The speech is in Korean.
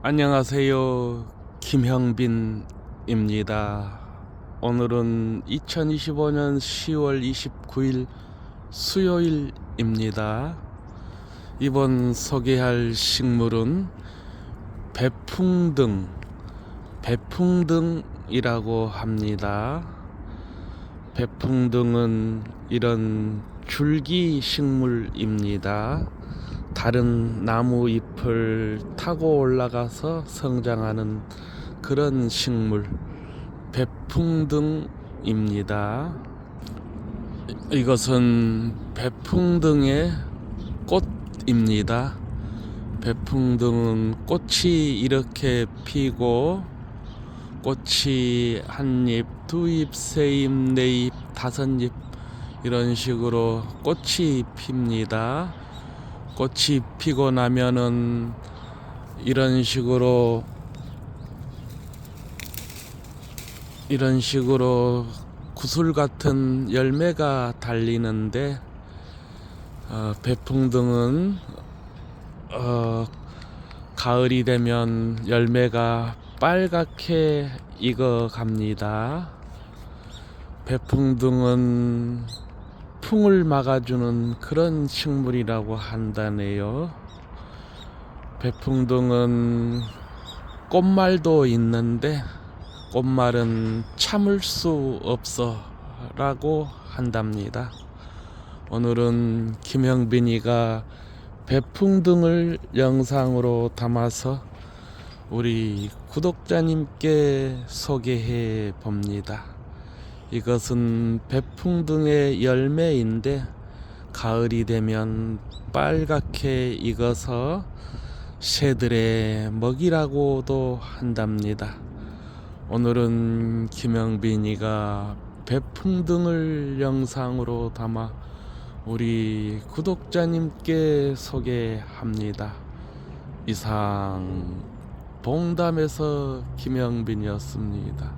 안녕하세요. 김형빈입니다. 오늘은 2025년 10월 29일 수요일입니다. 이번 소개할 식물은 배풍등, 배풍등이라고 합니다. 배풍등은 이런 줄기 식물입니다. 다른 나무 잎을 타고 올라가서 성장하는 그런 식물 배풍등입니다. 이것은 배풍등의 꽃입니다. 배풍등은 꽃이 이렇게 피고 꽃이 한 잎, 두 잎, 세 잎, 네 잎, 다섯 잎 이런 식으로 꽃이 핍니다. 꽃이 피고 나면은 이런 식으로 이런 식으로 구슬 같은 열매가 달리는데 어, 배풍등은 어, 가을이 되면 열매가 빨갛게 익어 갑니다. 배풍등은 풍을 막아주는 그런 식물이라고 한다네요. 배풍등은 꽃말도 있는데 꽃말은 참을 수 없어 라고 한답니다. 오늘은 김형빈이가 배풍등을 영상으로 담아서 우리 구독자님께 소개해 봅니다. 이것은 배풍 등의 열매인데 가을이 되면 빨갛게 익어서 새들의 먹이라고도 한답니다. 오늘은 김영빈이가 배풍 등을 영상으로 담아 우리 구독자님께 소개합니다. 이상 봉담에서 김영빈이었습니다.